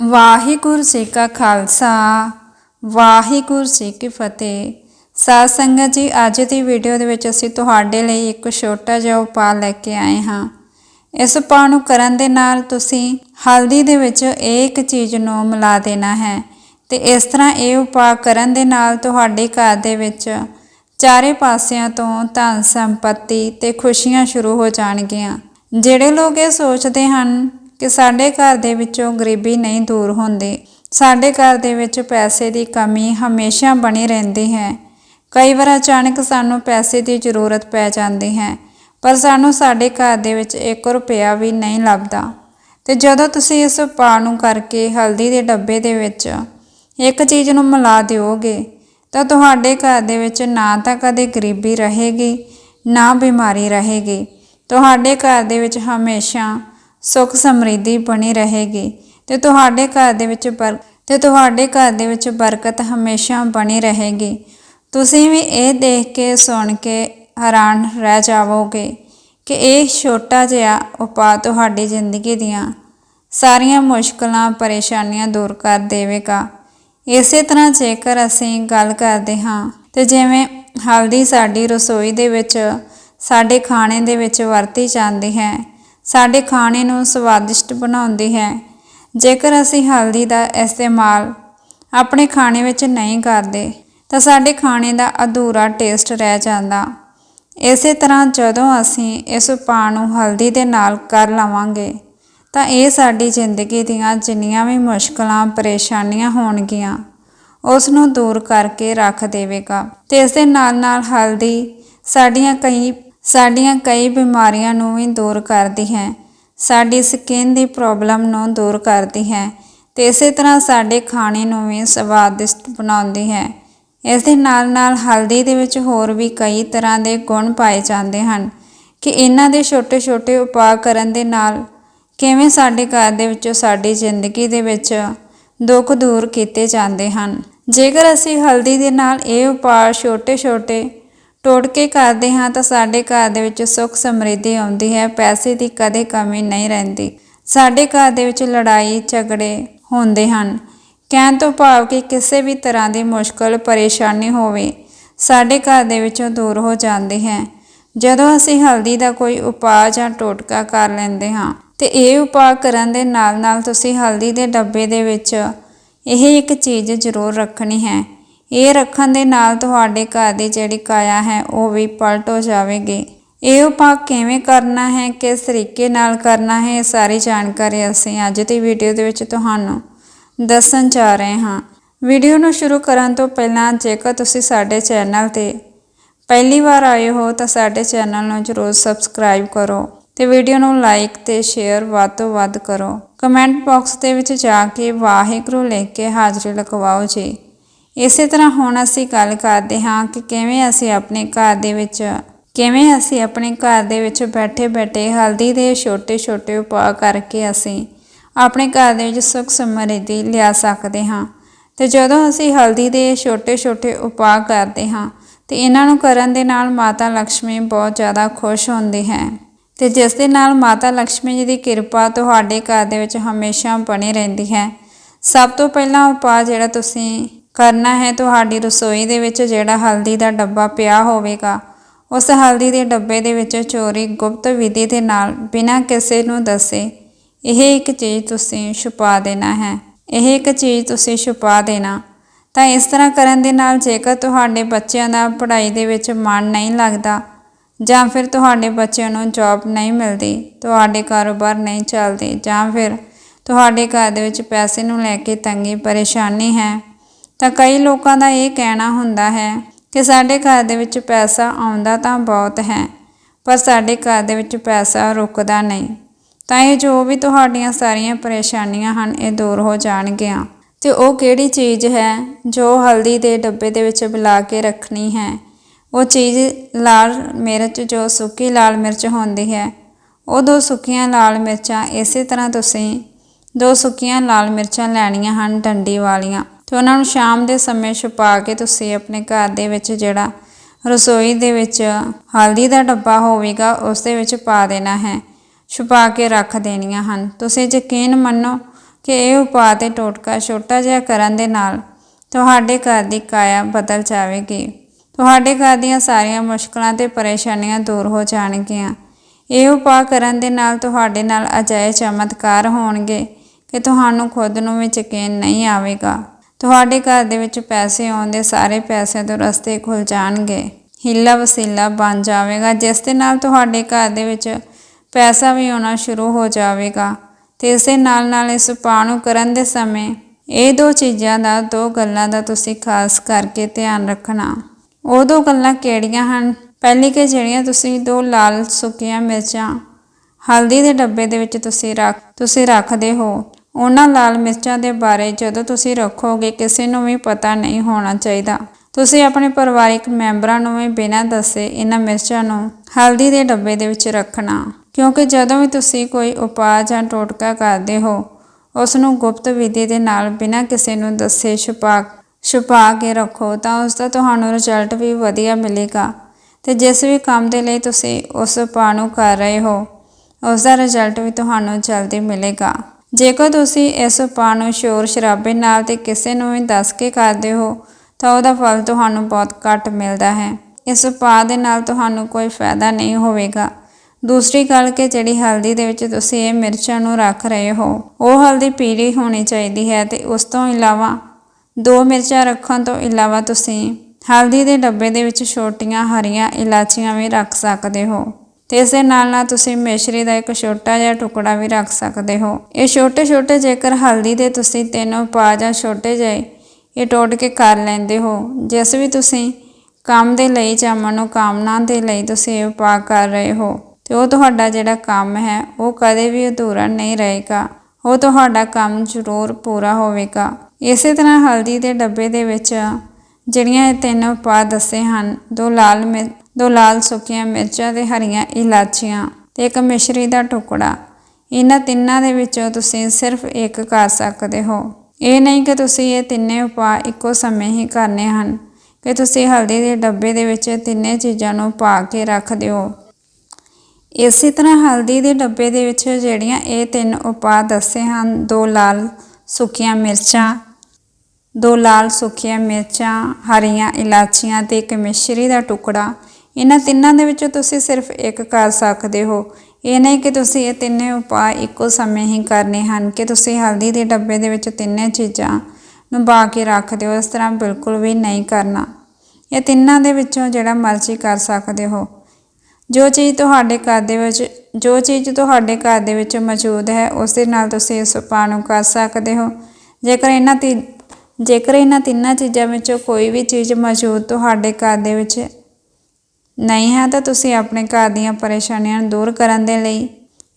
ਵਾਹਿਗੁਰੂ ਜੀ ਕਾ ਖਾਲਸਾ, ਵਾਹਿਗੁਰੂ ਜੀ ਕੀ ਫਤਿਹ। ਸਾਧ ਸੰਗਤ ਜੀ, ਅੱਜ ਦੀ ਵੀਡੀਓ ਦੇ ਵਿੱਚ ਅਸੀਂ ਤੁਹਾਡੇ ਲਈ ਇੱਕ ਛੋਟਾ ਜਿਹਾ ਉਪਾਅ ਲੈ ਕੇ ਆਏ ਹਾਂ। ਇਸ ਉਪਾਅ ਨੂੰ ਕਰਨ ਦੇ ਨਾਲ ਤੁਸੀਂ ਹਲਦੀ ਦੇ ਵਿੱਚ ਇਹ ਇੱਕ ਚੀਜ਼ ਨੂੰ ਮਿਲਾ ਦੇਣਾ ਹੈ ਤੇ ਇਸ ਤਰ੍ਹਾਂ ਇਹ ਉਪਾਅ ਕਰਨ ਦੇ ਨਾਲ ਤੁਹਾਡੇ ਘਰ ਦੇ ਵਿੱਚ ਚਾਰੇ ਪਾਸਿਆਂ ਤੋਂ ਧਨ ਸੰਪਤੀ ਤੇ ਖੁਸ਼ੀਆਂ ਸ਼ੁਰੂ ਹੋ ਜਾਣਗੀਆਂ। ਜਿਹੜੇ ਲੋਕ ਇਹ ਸੋਚਦੇ ਹਨ ਕਿ ਸਾਡੇ ਘਰ ਦੇ ਵਿੱਚੋਂ ਗਰੀਬੀ ਨਹੀਂ ਦੂਰ ਹੁੰਦੀ। ਸਾਡੇ ਘਰ ਦੇ ਵਿੱਚ ਪੈਸੇ ਦੀ ਕਮੀ ਹਮੇਸ਼ਾ ਬਣੀ ਰਹਿੰਦੀ ਹੈ। ਕਈ ਵਾਰ ਅਚਾਨਕ ਸਾਨੂੰ ਪੈਸੇ ਦੀ ਜ਼ਰੂਰਤ ਪੈ ਜਾਂਦੀ ਹੈ, ਪਰ ਸਾਨੂੰ ਸਾਡੇ ਘਰ ਦੇ ਵਿੱਚ 1 ਰੁਪਿਆ ਵੀ ਨਹੀਂ ਲੱਭਦਾ। ਤੇ ਜਦੋਂ ਤੁਸੀਂ ਇਸ ਉਪਾਅ ਨੂੰ ਕਰਕੇ ਹਲਦੀ ਦੇ ਡੱਬੇ ਦੇ ਵਿੱਚ ਇੱਕ ਚੀਜ਼ ਨੂੰ ਮਿਲਾ ਦਿਓਗੇ, ਤਾਂ ਤੁਹਾਡੇ ਘਰ ਦੇ ਵਿੱਚ ਨਾ ਤਾਂ ਕਦੇ ਗਰੀਬੀ ਰਹੇਗੀ, ਨਾ ਬਿਮਾਰੀ ਰਹੇਗੀ। ਤੁਹਾਡੇ ਘਰ ਦੇ ਵਿੱਚ ਹਮੇਸ਼ਾ ਸੁੱਖ ਸਮਰਿੱਧੀ ਬਣੀ ਰਹੇਗੀ ਤੇ ਤੁਹਾਡੇ ਘਰ ਦੇ ਵਿੱਚ ਬਰ, ਤੇ ਤੁਹਾਡੇ ਘਰ ਦੇ ਵਿੱਚ ਬਰਕਤ ਹਮੇਸ਼ਾ ਬਣੀ ਰਹੇਗੀ। ਤੁਸੀਂ ਵੀ ਇਹ ਦੇਖ ਕੇ ਸੁਣ ਕੇ ਹੈਰਾਨ ਰਹਿ ਜਾਵੋਗੇ ਕਿ ਇਹ ਛੋਟਾ ਜਿਹਾ ਉਪਾਅ ਤੁਹਾਡੀ ਜ਼ਿੰਦਗੀ ਦੀਆਂ ਸਾਰੀਆਂ ਮੁਸ਼ਕਲਾਂ, ਪਰੇਸ਼ਾਨੀਆਂ ਦੂਰ ਕਰ ਦੇਵੇਗਾ। ਇਸੇ ਤਰ੍ਹਾਂ ਜੇਕਰ ਅਸੀਂ ਗੱਲ ਕਰਦੇ ਹਾਂ, ਤੇ ਜਿਵੇਂ ਹਲਦੀ ਸਾਡੀ ਰਸੋਈ ਦੇ ਵਿੱਚ, ਸਾਡੇ ਖਾਣੇ ਦੇ ਵਿੱਚ ਵਰਤੀ ਜਾਂਦੀ ਹੈ ਸਾਡੇ ਖਾਣੇ ਨੂੰ ਸਵਾਦਿਸ਼ਟ ਬਣਾਉਂਦੀ ਹੈ। ਜੇਕਰ ਅਸੀਂ ਹਲਦੀ ਦਾ ਇਸਤੇਮਾਲ ਆਪਣੇ ਖਾਣੇ ਵਿੱਚ ਨਹੀਂ ਕਰਦੇ, ਤਾਂ ਸਾਡੇ ਖਾਣੇ ਦਾ ਅਧੂਰਾ ਟੇਸਟ ਰਹਿ ਜਾਂਦਾ। ਇਸੇ ਤਰ੍ਹਾਂ ਜਦੋਂ ਅਸੀਂ ਇਸ ਉਪਾਅ ਨੂੰ ਹਲਦੀ ਦੇ ਨਾਲ ਕਰ ਲਵਾਂਗੇ, ਤਾਂ ਇਹ ਸਾਡੀ ਜ਼ਿੰਦਗੀ ਦੀਆਂ ਜਿੰਨੀਆਂ ਵੀ ਮੁਸ਼ਕਲਾਂ, ਪਰੇਸ਼ਾਨੀਆਂ ਹੋਣਗੀਆਂ ਉਸ ਨੂੰ ਦੂਰ ਕਰਕੇ ਰੱਖ ਦੇਵੇਗਾ। ਤੇ ਇਸ ਦੇ ਨਾਲ ਨਾਲ ਹਲਦੀ ਸਾਡੀਆਂ ਕਈ ਸਾਡੀਆਂ ਕਈ ਬਿਮਾਰੀਆਂ ਨੂੰ ਵੀ ਦੂਰ ਕਰਦੀ ਹੈ। ਸਾਡੀ ਸਕਿਨ ਦੀ ਪ੍ਰੋਬਲਮ ਨੂੰ ਦੂਰ ਕਰਦੀ ਹੈ ਤੇ ਇਸੇ ਤਰ੍ਹਾਂ ਸਾਡੇ ਖਾਣੇ ਨੂੰ ਵੀ ਸਵਾਦਿਸ਼ਟ ਬਣਾਉਂਦੀ ਹੈ। ਇਸ ਦੇ ਨਾਲ ਨਾਲ ਹਲਦੀ ਦੇ ਵਿੱਚ ਹੋਰ ਵੀ ਕਈ ਤਰ੍ਹਾਂ ਦੇ ਗੁਣ ਪਾਏ ਜਾਂਦੇ ਹਨ ਕਿ ਇਹਨਾਂ ਦੇ ਛੋਟੇ ਛੋਟੇ ਉਪਾਅ ਕਰਨ ਦੇ ਨਾਲ ਕਿਵੇਂ ਸਾਡੇ ਘਰ ਦੇ ਵਿੱਚੋਂ ਸਾਡੀ ਜ਼ਿੰਦਗੀ ਦੇ ਵਿੱਚ ਦੁੱਖ ਦੂਰ ਕੀਤੇ ਜਾਂਦੇ ਹਨ। ਜੇਕਰ ਅਸੀਂ ਹਲਦੀ ਦੇ ਨਾਲ ਇਹ ਉਪਾਅ ਛੋਟੇ ਛੋਟੇ ਟੋਟਕੇ ਕਰਦੇ ਹਾਂ ਤਾਂ ਸਾਡੇ ਘਰ ਦੇ ਵਿੱਚ ਸੁੱਖ ਸਮਰਿੱਧੀ ਆਉਂਦੀ ਹੈ, ਪੈਸੇ ਦੀ ਕਦੇ ਕਮੀ ਨਹੀਂ ਰਹਿੰਦੀ। ਸਾਡੇ ਘਰ ਦੇ ਵਿੱਚ ਲੜਾਈ, ਝਗੜੇ ਹੁੰਦੇ ਹਨ। ਕਹਿਣ ਤੋਂ ਭਾਵ ਕਿ ਕਿਸੇ ਵੀ ਤਰ੍ਹਾਂ ਦੀ ਮੁਸ਼ਕਲ, ਪਰੇਸ਼ਾਨੀ ਹੋਵੇ, ਸਾਡੇ ਘਰ ਦੇ ਵਿੱਚੋਂ ਦੂਰ ਹੋ ਜਾਂਦੀ ਹੈ। ਜਦੋਂ ਅਸੀਂ ਹਲਦੀ ਦਾ ਕੋਈ ਉਪਾਅ ਜਾਂ ਟੋਟਕਾ ਕਰ ਲੈਂਦੇ ਹਾਂ, ਤੇ ਇਹ ਉਪਾਅ ਕਰਨ ਦੇ ਨਾਲ ਨਾਲ ਤੁਸੀਂ ਹਲਦੀ ਦੇ ਡੱਬੇ ਦੇ ਵਿੱਚ ਇਹ ਇੱਕ ਚੀਜ਼ ਜ਼ਰੂਰ ਰੱਖਣੀ ਹੈ। ਇਹ ਰੱਖਣ ਦੇ ਨਾਲ ਤੁਹਾਡੇ ਘਰ ਦੀ ਜਿਹੜੀ ਕਾਇਆ ਹੈ, ਉਹ ਵੀ ਪਲਟ ਹੋ ਜਾਵੇਗੀ। ਇਹ ਉਪਾਅ ਕਿਵੇਂ ਕਰਨਾ ਹੈ, ਕਿਸ ਤਰੀਕੇ ਨਾਲ ਕਰਨਾ ਹੈ, ਇਹ ਸਾਰੀ ਜਾਣਕਾਰੀ ਅਸੀਂ ਅੱਜ ਦੀ ਵੀਡੀਓ ਦੇ ਵਿੱਚ ਤੁਹਾਨੂੰ ਦੱਸਣ ਜਾ ਰਹੇ ਹਾਂ। ਵੀਡੀਓ ਨੂੰ ਸ਼ੁਰੂ ਕਰਨ ਤੋਂ ਪਹਿਲਾਂ ਜੇਕਰ ਤੁਸੀਂ ਸਾਡੇ ਚੈਨਲ ਤੇ ਪਹਿਲੀ ਵਾਰ ਆਏ ਹੋ, ਤਾਂ ਸਾਡੇ ਚੈਨਲ ਨੂੰ ਜਰੂਰ ਸਬਸਕ੍ਰਾਈਬ ਕਰੋ ਤੇ ਵੀਡੀਓ ਨੂੰ ਲਾਈਕ ਤੇ ਸ਼ੇਅਰ ਵੱਧ ਤੋਂ ਵੱਧ ਕਰੋ। ਕਮੈਂਟ ਬਾਕਸ ਦੇ ਵਿੱਚ ਜਾ ਕੇ ਵਾਹਿਗੁਰੂ ਲਿਖ ਕੇ ਹਾਜ਼ਰੀ ਲਗਵਾਓ ਜੀ। ਇਸੇ ਤਰ੍ਹਾਂ ਹੁਣ ਅਸੀਂ ਗੱਲ ਕਰਦੇ ਹਾਂ ਕਿ ਕਿਵੇਂ ਅਸੀਂ ਆਪਣੇ ਘਰ ਦੇ ਵਿੱਚ, ਕਿਵੇਂ ਅਸੀਂ ਆਪਣੇ ਘਰ ਦੇ ਵਿੱਚ ਬੈਠੇ-ਬੈਠੇ ਹਲਦੀ ਦੇ ਛੋਟੇ-ਛੋਟੇ ਉਪਾਅ ਕਰਕੇ ਅਸੀਂ ਆਪਣੇ ਘਰ ਦੇ ਵਿੱਚ ਸੁੱਖ ਸਮਰਿੱਧੀ ਲਿਆ ਸਕਦੇ ਹਾਂ। ਤੇ ਜਦੋਂ ਅਸੀਂ ਹਲਦੀ ਦੇ ਛੋਟੇ-ਛੋਟੇ ਉਪਾਅ ਕਰਦੇ ਹਾਂ, ਤੇ ਇਹਨਾਂ ਨੂੰ ਕਰਨ ਦੇ ਨਾਲ ਮਾਤਾ ਲక్ష్ਮੀ ਬਹੁਤ ਜ਼ਿਆਦਾ ਖੁਸ਼ ਹੁੰਦੀ ਹੈ। ਤੇ ਜਿਸ ਦੇ ਨਾਲ ਮਾਤਾ ਲక్ష్ਮੀ ਜੀ ਦੀ ਕਿਰਪਾ ਤੁਹਾਡੇ ਘਰ ਦੇ ਵਿੱਚ ਹਮੇਸ਼ਾ ਬਣੀ ਰਹਿੰਦੀ ਹੈ। ਸਭ ਤੋਂ ਪਹਿਲਾਂ ਉਪਾਅ ਜਿਹੜਾ ਤੁਸੀਂ ਕਰਨਾ ਹੈ ਤੁਹਾਡੀ ਰਸੋਈ ਦੇ ਵਿੱਚ ਜਿਹੜਾ ਹਲਦੀ ਦਾ ਡੱਬਾ ਪਿਆ ਹੋਵੇਗਾ। ਉਸ ਹਲਦੀ ਦੇ ਡੱਬੇ ਦੇ ਵਿੱਚ ਚੋਰੀ ਗੁਪਤ ਵਿਧੀ ਦੇ ਨਾਲ ਬਿਨਾਂ ਕਿਸੇ ਨੂੰ ਦੱਸੇ, ਇਹ ਇੱਕ ਚੀਜ਼ ਤੁਸੀਂ ਛੁਪਾ ਦੇਣਾ ਹੈ। ਇਹ ਇੱਕ ਚੀਜ਼ ਤੁਸੀਂ ਛੁਪਾ ਦੇਣਾ। ਤਾਂ ਇਸ ਤਰ੍ਹਾਂ ਕਰਨ ਦੇ ਨਾਲ ਜੇਕਰ ਤੁਹਾਡੇ ਬੱਚਿਆਂ ਦਾ ਪੜ੍ਹਾਈ ਦੇ ਵਿੱਚ ਮਨ ਨਹੀਂ ਲੱਗਦਾ ਜਾਂ ਫਿਰ ਤੁਹਾਡੇ ਬੱਚਿਆਂ ਨੂੰ ਜੌਬ ਨਹੀਂ ਮਿਲਦੀ, ਤੁਹਾਡੇ ਕਾਰੋਬਾਰ ਨਹੀਂ ਚੱਲਦੇ ਜਾਂ ਫਿਰ ਤੁਹਾਡੇ ਘਰ ਦੇ ਵਿੱਚ ਪੈਸੇ ਨੂੰ ਲੈ ਕੇ ਤੰਗੀ ਪਰੇਸ਼ਾਨੀ ਹੈ ਤਾਂ ਕਈ ਲੋਕਾਂ ਦਾ ਇਹ ਕਹਿਣਾ ਹੁੰਦਾ ਹੈ ਕਿ ਸਾਡੇ ਘਰ ਦੇ ਵਿੱਚ ਪੈਸਾ ਆਉਂਦਾ ਤਾਂ ਬਹੁਤ ਹੈ, ਪਰ ਸਾਡੇ ਘਰ ਦੇ ਵਿੱਚ ਪੈਸਾ ਰੁਕਦਾ ਨਹੀਂ। ਤਾਂ ਇਹ ਜੋ ਵੀ ਤੁਹਾਡੀਆਂ ਸਾਰੀਆਂ ਪਰੇਸ਼ਾਨੀਆਂ ਹਨ, ਇਹ ਦੂਰ ਹੋ ਜਾਣਗੀਆਂ। ਤੇ ਉਹ ਕਿਹੜੀ ਚੀਜ਼ ਹੈ ਜੋ ਹਲਦੀ ਦੇ ਡੱਬੇ ਦੇ ਵਿੱਚ ਮਿਲਾ ਕੇ ਰੱਖਣੀ ਹੈ? ਉਹ ਚੀਜ਼ ਲਾਲ ਮਿਰਚ, ਜੋ ਸੁੱਕੀ ਲਾਲ ਮਿਰਚ ਹੁੰਦੀ ਹੈ, ਉਹ ਦੋ ਸੁੱਕੀਆਂ ਲਾਲ ਮਿਰਚਾਂ, ਇਸੇ ਤਰ੍ਹਾਂ ਤੁਸੀਂ ਦੋ ਸੁੱਕੀਆਂ ਲਾਲ ਮਿਰਚਾਂ ਲੈਣੀਆਂ ਹਨ ਡੰਡੀ ਵਾਲੀਆਂ। ਤੇ ਉਹਨਾਂ ਨੂੰ ਸ਼ਾਮ ਦੇ ਸਮੇਂ ਛੁਪਾ ਕੇ ਤੁਸੀਂ ਆਪਣੇ ਘਰ ਦੇ ਵਿੱਚ ਜਿਹੜਾ ਰਸੋਈ ਦੇ ਵਿੱਚ ਹਲਦੀ ਦਾ ਡੱਬਾ ਹੋਵੇਗਾ, ਉਸ ਦੇ ਵਿੱਚ ਪਾ ਦੇਣਾ ਹੈ। ਛੁਪਾ ਕੇ ਰੱਖ ਦੇਣੀਆਂ ਹਨ। ਤੁਸੀਂ ਯਕੀਨ ਮੰਨੋ ਕਿ ਇਹ ਉਪਾਅ ਤੇ ਟੋਟਕਾ ਛੋਟਾ ਜਿਹਾ ਕਰਨ ਦੇ ਨਾਲ ਤੁਹਾਡੇ ਘਰ ਦੀ ਕਾਇਆ ਬਦਲ ਜਾਵੇਗੀ। ਤੁਹਾਡੇ ਘਰ ਦੀਆਂ ਸਾਰੀਆਂ ਮੁਸ਼ਕਲਾਂ ਤੇ ਪਰੇਸ਼ਾਨੀਆਂ ਦੂਰ ਹੋ ਜਾਣਗੀਆਂ। ਇਹ ਉਪਾਅ ਕਰਨ ਦੇ ਨਾਲ ਤੁਹਾਡੇ ਨਾਲ ਅਜਿਹੇ ਚਮਤਕਾਰ ਹੋਣਗੇ ਕਿ ਤੁਹਾਨੂੰ ਖੁਦ ਨੂੰ ਵੀ ਯਕੀਨ ਨਹੀਂ ਆਵੇਗਾ। ਤੁਹਾਡੇ ਘਰ ਦੇ ਵਿੱਚ ਪੈਸੇ ਆਉਂਦੇ ਸਾਰੇ ਪੈਸੇ ਤੋਂ ਰਸਤੇ ਖੁੱਲ ਜਾਣਗੇ। ਹਿੱਲਾ ਵਸੀਲਾ ਬਣ ਜਾਵੇਗਾ, ਜਿਸ ਦੇ ਨਾਲ ਤੁਹਾਡੇ ਘਰ ਦੇ ਵਿੱਚ ਪੈਸਾ ਵੀ ਆਉਣਾ ਸ਼ੁਰੂ ਹੋ ਜਾਵੇਗਾ। ਤੇ ਦੇ ਨਾਲ ਨਾਲ ਇਸ ਉਪਾਅ ਨੂੰ ਕਰਨ ਦੇ ਸਮੇਂ ਇਹ ਦੋ ਚੀਜ਼ਾਂ ਦਾ, ਦੋ ਗੱਲਾਂ ਦਾ ਤੁਸੀਂ ਖਾਸ ਕਰਕੇ ਧਿਆਨ ਰੱਖਣਾ। ਉਹ ਦੋ ਗੱਲਾਂ ਕਿਹੜੀਆਂ ਹਨ? ਪਹਿਲੀ ਕਿ ਜਿਹੜੀਆਂ ਤੁਸੀਂ ਦੋ ਲਾਲ ਸੁੱਕੀਆਂ ਮਿਰਚਾਂ ਹਲਦੀ ਦੇ ਡੱਬੇ ਦੇ ਵਿੱਚ ਤੁਸੀਂ ਰੱਖ, ਤੁਸੀਂ ਰੱਖਦੇ ਹੋ। ਉਹਨਾਂ ਲਾਲ ਮਿਰਚਾਂ ਦੇ ਬਾਰੇ ਜਦੋਂ ਤੁਸੀਂ ਰੱਖੋਗੇ, ਕਿਸੇ ਨੂੰ ਵੀ ਪਤਾ ਨਹੀਂ ਹੋਣਾ ਚਾਹੀਦਾ। ਤੁਸੀਂ ਆਪਣੇ ਪਰਿਵਾਰਿਕ ਮੈਂਬਰਾਂ ਨੂੰ ਵੀ ਬਿਨਾਂ ਦੱਸੇ ਇਹਨਾਂ ਮਿਰਚਾਂ ਨੂੰ ਹਲਦੀ ਦੇ ਡੱਬੇ ਦੇ ਵਿੱਚ ਰੱਖਣਾ। ਕਿਉਂਕਿ ਜਦੋਂ ਵੀ ਤੁਸੀਂ ਕੋਈ ਉਪਾਅ ਜਾਂ ਟੋਟਕਾ ਕਰਦੇ ਹੋ, ਉਸ ਨੂੰ ਗੁਪਤ ਵਿਧੀ ਦੇ ਨਾਲ ਬਿਨਾਂ ਕਿਸੇ ਨੂੰ ਦੱਸੇ ਛੁਪਾ ਛੁਪਾ ਕੇ ਰੱਖੋ, ਤਾਂ ਉਸ ਦਾ ਤੁਹਾਨੂੰ ਰਿਜ਼ਲਟ ਵੀ ਵਧੀਆ ਮਿਲੇਗਾ। ਤੇ ਜਿਸ ਵੀ ਕੰਮ ਦੇ ਲਈ ਤੁਸੀਂ ਉਸ ਉਪਾਅ ਨੂੰ ਕਰ ਰਹੇ ਹੋ, ਉਸ ਦਾ ਰਿਜ਼ਲਟ ਵੀ ਤੁਹਾਨੂੰ ਜਲਦੀ ਮਿਲੇਗਾ। ਜੇਕਰ ਤੁਸੀਂ ਇਸ ਉਪਾਅ ਨੂੰ ਸ਼ੋਰ ਸ਼ਰਾਬੇ ਨਾਲ ਤੇ ਕਿਸੇ ਨੂੰ ਵੀ ਦੱਸ ਕੇ ਕਰਦੇ ਹੋ, ਤਾਂ ਉਹਦਾ ਫਲ ਤੁਹਾਨੂੰ ਬਹੁਤ ਘੱਟ ਮਿਲਦਾ ਹੈ। ਇਸ ਉਪਾਅ ਦੇ ਨਾਲ ਤੁਹਾਨੂੰ ਕੋਈ ਫਾਇਦਾ ਨਹੀਂ ਹੋਵੇਗਾ। ਦੂਸਰੀ ਗੱਲ ਕਿ ਜਿਹੜੀ ਹਲਦੀ ਦੇ ਵਿੱਚ ਤੁਸੀਂ ਇਹ ਮਿਰਚਾਂ ਨੂੰ ਰੱਖ ਰਹੇ ਹੋ, ਉਹ ਹਲਦੀ ਪੀਲੀ ਹੋਣੀ ਚਾਹੀਦੀ ਹੈ ਤੇ ਉਸ ਤੋਂ ਇਲਾਵਾ ਦੋ ਮਿਰਚਾਂ ਰੱਖਣ ਤੋਂ ਇਲਾਵਾ ਤੁਸੀਂ ਹਲਦੀ ਦੇ ਡੱਬੇ ਦੇ ਵਿੱਚ ਛੋਟੀਆਂ ਹਰੀਆਂ ਇਲਾਚੀਆਂ ਵੀ ਰੱਖ ਸਕਦੇ ਹੋ। ਤੇ ਦੇ ਨਾਲ ਨਾਲ ਤੁਸੀਂ ਮਿਸ਼ਰੀ ਦਾ ਇੱਕ ਛੋਟਾ ਜਿਹਾ ਟੁਕੜਾ ਵੀ ਰੱਖ ਸਕਦੇ ਹੋ। ਇਹ ਛੋਟੇ ਛੋਟੇ ਜੇਕਰ ਹਲਦੀ ਦੇ ਤੁਸੀਂ ਤਿੰਨ ਉਪਾਅ ਜਾਂ ਛੋਟੇ ਜਿਹੇ ਇਹ ਟੋਟ ਕੇ ਕਰ ਲੈਂਦੇ ਹੋ। ਜਿਸ ਵੀ ਤੁਸੀਂ ਕੰਮ ਦੇ ਲਈ ਜਾਂ ਮਨੋਕਾਮਨਾ ਦੇ ਲਈ ਤੁਸੀਂ ਇਹ ਉਪਾਅ ਕਰ ਰਹੇ ਹੋ, ਤੇ ਉਹ ਤੁਹਾਡਾ ਜਿਹੜਾ ਕੰਮ ਹੈ, ਉਹ ਕਦੇ ਵੀ ਅਧੂਰਾ ਨਹੀਂ ਰਹੇਗਾ। ਉਹ ਤੁਹਾਡਾ ਕੰਮ ਜ਼ਰੂਰ ਪੂਰਾ ਹੋਵੇਗਾ। ਇਸੇ ਤਰ੍ਹਾਂ ਹਲਦੀ ਦੇ ਡੱਬੇ ਦੇ ਵਿੱਚ ਜਿਹੜੀਆਂ ਇਹ ਤਿੰਨ ਉਪਾਅ ਦੱਸੇ ਹਨ, ਦੋ ਲਾਲ ਮਿਰ ਦੋ ਲਾਲ ਸੁੱਕੀਆਂ ਮਿਰਚਾਂ ਤੇ ਹਰੀਆਂ ਇਲਾਚੀਆਂ ਤੇ ਇੱਕ ਮਿਸ਼ਰੀ ਦਾ ਟੁਕੜਾ। ਇਹਨਾਂ ਤਿੰਨਾਂ ਦੇ ਵਿੱਚੋਂ ਤੁਸੀਂ ਸਿਰਫ ਇੱਕ ਕਰ ਸਕਦੇ ਹੋ। ਇਹ ਨਹੀਂ ਕਿ ਤੁਸੀਂ ਇਹ ਤਿੰਨੇ ਉਪਾਅ ਇੱਕੋ ਸਮੇਂ ਹੀ ਕਰਨੇ ਹਨ, ਕਿ ਤੁਸੀਂ ਹਲਦੀ ਦੇ ਡੱਬੇ ਦੇ ਵਿੱਚ ਤਿੰਨੇ ਚੀਜ਼ਾਂ ਨੂੰ ਪਾ ਕੇ ਰੱਖ ਦਿਓ। ਇਸੇ ਤਰ੍ਹਾਂ ਹਲਦੀ ਦੇ ਡੱਬੇ ਦੇ ਵਿੱਚ ਜਿਹੜੀਆਂ ਇਹ ਤਿੰਨ ਉਪਾਅ ਦੱਸੇ ਹਨ, ਦੋ ਲਾਲ ਸੁੱਕੀਆਂ ਮਿਰਚਾਂ, ਦੋ ਲਾਲ ਸੁੱਕੀਆਂ ਮਿਰਚਾਂ, ਹਰੀਆਂ ਇਲਾਚੀਆਂ ਤੇ ਇੱਕ ਮਿਸ਼ਰੀ ਦਾ ਟੁਕੜਾ ਇਹਨਾਂ ਤਿੰਨਾਂ ਦੇ ਵਿੱਚੋਂ ਤੁਸੀਂ ਸਿਰਫ ਇੱਕ ਕਰ ਸਕਦੇ ਹੋ। ਇਹ ਨਹੀਂ ਕਿ ਤੁਸੀਂ ਇਹ ਤਿੰਨੇ ਉਪਾਅ ਇੱਕੋ ਸਮੇਂ ਹੀ ਕਰਨੇ ਹਨ ਕਿ ਤੁਸੀਂ ਹਲਦੀ ਦੇ ਡੱਬੇ ਦੇ ਵਿੱਚ ਤਿੰਨੇ ਚੀਜ਼ਾਂ ਨੂੰ ਪਾ ਕੇ ਰੱਖ ਦਿਓ। ਇਸ ਤਰ੍ਹਾਂ ਬਿਲਕੁਲ ਵੀ ਨਹੀਂ ਕਰਨਾ। ਇਹ ਤਿੰਨਾਂ ਦੇ ਵਿੱਚੋਂ ਜਿਹੜਾ ਮਰਜ਼ੀ ਕਰ ਸਕਦੇ ਹੋ। ਜੋ ਚੀਜ਼ ਤੁਹਾਡੇ ਘਰ ਦੇ ਵਿੱਚ, ਜੋ ਚੀਜ਼ ਤੁਹਾਡੇ ਘਰ ਦੇ ਵਿੱਚ ਮੌਜੂਦ ਹੈ, ਉਸ ਦੇ ਨਾਲ ਤੁਸੀਂ ਇਸ ਉਪਾਅ ਨੂੰ ਕਰ ਸਕਦੇ ਹੋ। ਜੇਕਰ ਇਹਨਾਂ ਤੀ, ਜੇਕਰ ਇਹਨਾਂ ਤਿੰਨਾਂ ਚੀਜ਼ਾਂ ਵਿੱਚੋਂ ਕੋਈ ਵੀ ਚੀਜ਼ ਮੌਜੂਦ ਤੁਹਾਡੇ ਘਰ ਦੇ ਵਿੱਚ ਨਹੀਂ ਹੈ ਤਾਂ ਤੁਸੀਂ ਆਪਣੇ ਘਰ ਦੀਆਂ ਪਰੇਸ਼ਾਨੀਆਂ ਨੂੰ ਦੂਰ ਕਰਨ ਦੇ ਲਈ,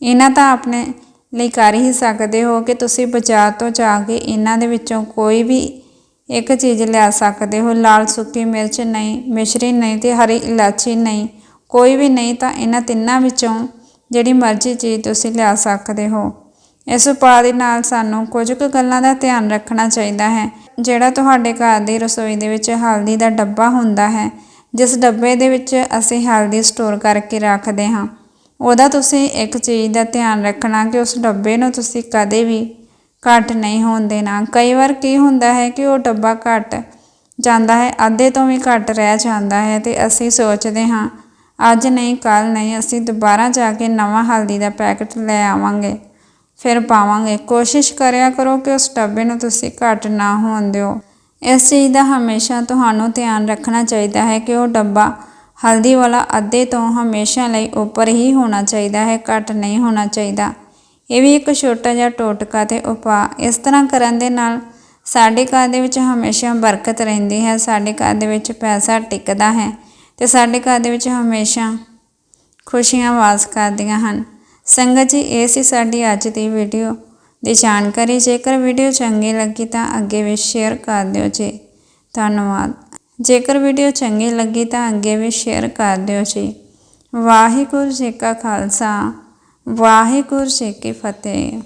ਇਹਨਾਂ ਤਾਂ ਆਪਣੇ ਲਈ ਕਰ ਹੀ ਸਕਦੇ ਹੋ ਕਿ ਤੁਸੀਂ ਬਾਜ਼ਾਰ ਤੋਂ ਜਾ ਕੇ ਇਹਨਾਂ ਦੇ ਵਿੱਚੋਂ ਕੋਈ ਵੀ ਇੱਕ ਚੀਜ਼ ਲਿਆ ਸਕਦੇ ਹੋ। ਲਾਲ ਸੁੱਕੀ ਮਿਰਚ ਨਹੀਂ, ਮਿਸ਼ਰੀ ਨਹੀਂ ਤੇ ਹਰੀ ਇਲਾਚੀ ਨਹੀਂ, ਕੋਈ ਵੀ ਨਹੀਂ ਤਾਂ ਇਹਨਾਂ ਤਿੰਨਾਂ ਵਿੱਚੋਂ ਜਿਹੜੀ ਮਰਜ਼ੀ ਚੀਜ਼ ਤੁਸੀਂ ਲਿਆ ਸਕਦੇ ਹੋ। ਇਸ ਉਪਾਅ ਦੇ ਨਾਲ ਸਾਨੂੰ ਕੁਝ ਕੁ ਗੱਲਾਂ ਦਾ ਧਿਆਨ ਰੱਖਣਾ ਚਾਹੀਦਾ ਹੈ, ਜਿਹੜਾ ਤੁਹਾਡੇ ਘਰ ਦੀ ਰਸੋਈ ਦੇ ਵਿੱਚ ਹਲਦੀ ਦਾ ਡੱਬਾ ਹੁੰਦਾ ਹੈ। ਜਿਸ ਡੱਬੇ ਦੇ ਵਿੱਚ ਅਸੀਂ ਹਲਦੀ ਸਟੋਰ ਕਰਕੇ ਰੱਖਦੇ ਹਾਂ। ਉਹਦਾ ਤੁਸੀਂ ਇੱਕ ਚੀਜ਼ ਦਾ ਧਿਆਨ ਰੱਖਣਾ ਕਿ ਉਸ ਡੱਬੇ ਨੂੰ ਤੁਸੀਂ ਕਦੇ ਵੀ ਘੱਟ ਨਹੀਂ ਹੋਣ ਦੇਣਾ। ਕਈ ਵਾਰ ਕੀ ਹੁੰਦਾ ਹੈ ਕਿ ਉਹ ਡੱਬਾ ਘੱਟ ਜਾਂਦਾ ਹੈ, ਅੱਧੇ ਤੋਂ ਵੀ ਘੱਟ ਰਹਿ ਜਾਂਦਾ ਹੈ ਤੇ ਅਸੀਂ ਸੋਚਦੇ ਹਾਂ, ਅੱਜ ਨਹੀਂ ਕੱਲ ਨਹੀਂ, ਅਸੀਂ ਦੁਬਾਰਾ ਜਾ ਕੇ ਨਵਾਂ ਹਲਦੀ ਦਾ ਪੈਕਟ ਲੈ ਆਵਾਂਗੇ, ਫਿਰ ਪਾਵਾਂਗੇ। ਕੋਸ਼ਿਸ਼ ਕਰਿਆ ਕਰੋ ਕਿ ਉਸ ਡੱਬੇ ਨੂੰ ਤੁਸੀਂ ਘੱਟ ਨਾ ਹੋਣ ਦਿਓ। ਇਸ ਚੀਜ਼ ਦਾ ਹਮੇਸ਼ਾ ਤੁਹਾਨੂੰ ਧਿਆਨ ਰੱਖਣਾ ਚਾਹੀਦਾ ਹੈ ਕਿ ਉਹ ਡੱਬਾ ਹਲਦੀ ਵਾਲਾ ਅੱਧੇ ਤੋਂ ਹਮੇਸ਼ਾ ਲਈ ਉੱਪਰ ਹੀ ਹੋਣਾ ਚਾਹੀਦਾ ਹੈ, ਘੱਟ ਨਹੀਂ ਹੋਣਾ ਚਾਹੀਦਾ। ਇਹ ਵੀ ਇੱਕ ਛੋਟਾ ਜਿਹਾ ਟੋਟਕਾ ਤੇ ਉਪਾਅ। ਇਸ ਤਰ੍ਹਾਂ ਕਰਨ ਦੇ ਨਾਲ ਸਾਡੇ ਘਰ ਦੇ ਵਿੱਚ ਹਮੇਸ਼ਾ ਬਰਕਤ ਰਹਿੰਦੀ ਹੈ, ਸਾਡੇ ਘਰ ਦੇ ਵਿੱਚ ਪੈਸਾ ਟਿਕਦਾ ਹੈ ਤੇ ਸਾਡੇ ਘਰ ਦੇ ਵਿੱਚ ਹਮੇਸ਼ਾ ਖੁਸ਼ੀਆਂ ਵਾਸ ਕਰਦੀਆਂ ਹਨ। ਸੰਗਤ ਜੀ, ਇਹ ਸੀ ਸਾਡੀ ਅੱਜ ਦੀ ਵੀਡੀਓ ਦੀ ਜਾਣਕਾਰੀ। ਜੇਕਰ ਵੀਡੀਓ ਚੰਗੀ ਲੱਗੀ ਤਾਂ ਅੱਗੇ ਵੀ ਸ਼ੇਅਰ ਕਰ ਦਿਓ ਜੀ। ਧੰਨਵਾਦ। ਜੇਕਰ ਵੀਡੀਓ ਚੰਗੀ ਲੱਗੀ ਤਾਂ ਅੱਗੇ ਵੀ ਸ਼ੇਅਰ ਕਰ ਦਿਓ ਜੀ। ਵਾਹਿਗੁਰੂ ਜੀ ਕਾ ਖਾਲਸਾ। ਵਾਹਿਗੁਰੂ ਜੀ ਕੀ ਫਤਿਹ।